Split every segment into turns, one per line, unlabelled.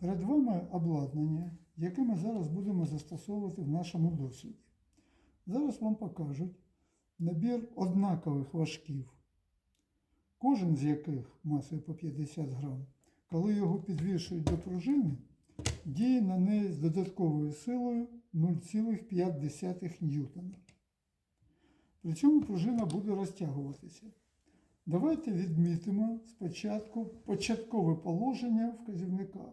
Перед вами обладнання, яке ми зараз будемо застосовувати в нашому досвіді. Зараз вам покажуть набір однакових важків, кожен з яких масою по 50 грам, коли його підвішують до пружини, діє на неї з додатковою силою 0,5 ньютона. При цьому пружина буде розтягуватися. Давайте відмітимо спочатку початкове положення вказівника.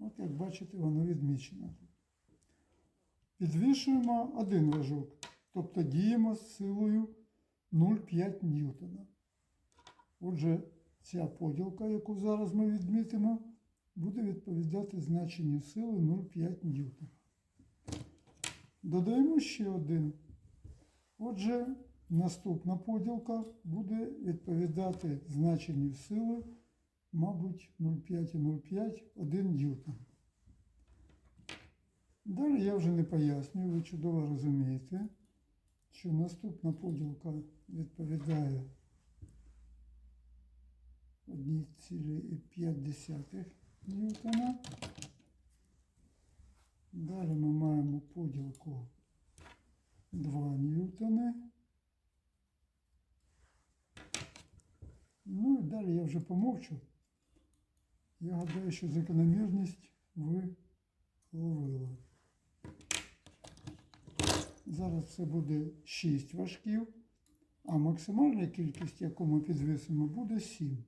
От як бачите, воно відмічено. Підвішуємо один важок, тобто діємо з силою 0,5 ньютона. Отже, ця поділка, яку зараз ми відмітимо, буде відповідати значенню сили 0,5 ньютона. Додаємо ще один. Отже, наступна поділка буде відповідати значенню сили, мабуть, 0,5 і 0,5 1 ньютон. Далі я вже не пояснюю, ви чудово розумієте, що наступна поділка відповідає 1,5 ньютона. Далі ми маємо поділку 2 ньютони. Ну і далі я вже помовчу. Я гадаю, що закономірність ви ловили. Зараз це буде 6 важків, а максимальна кількість, яку ми підвісимо, буде 7.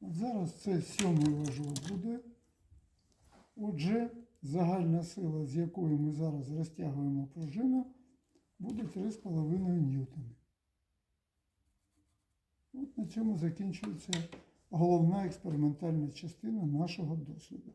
От зараз це сьомий важок буде. Отже, загальна сила, з якою ми зараз розтягуємо пружину, буде 3,5 ньютони. От на цьому закінчується головна експериментальна частина нашого досвіду.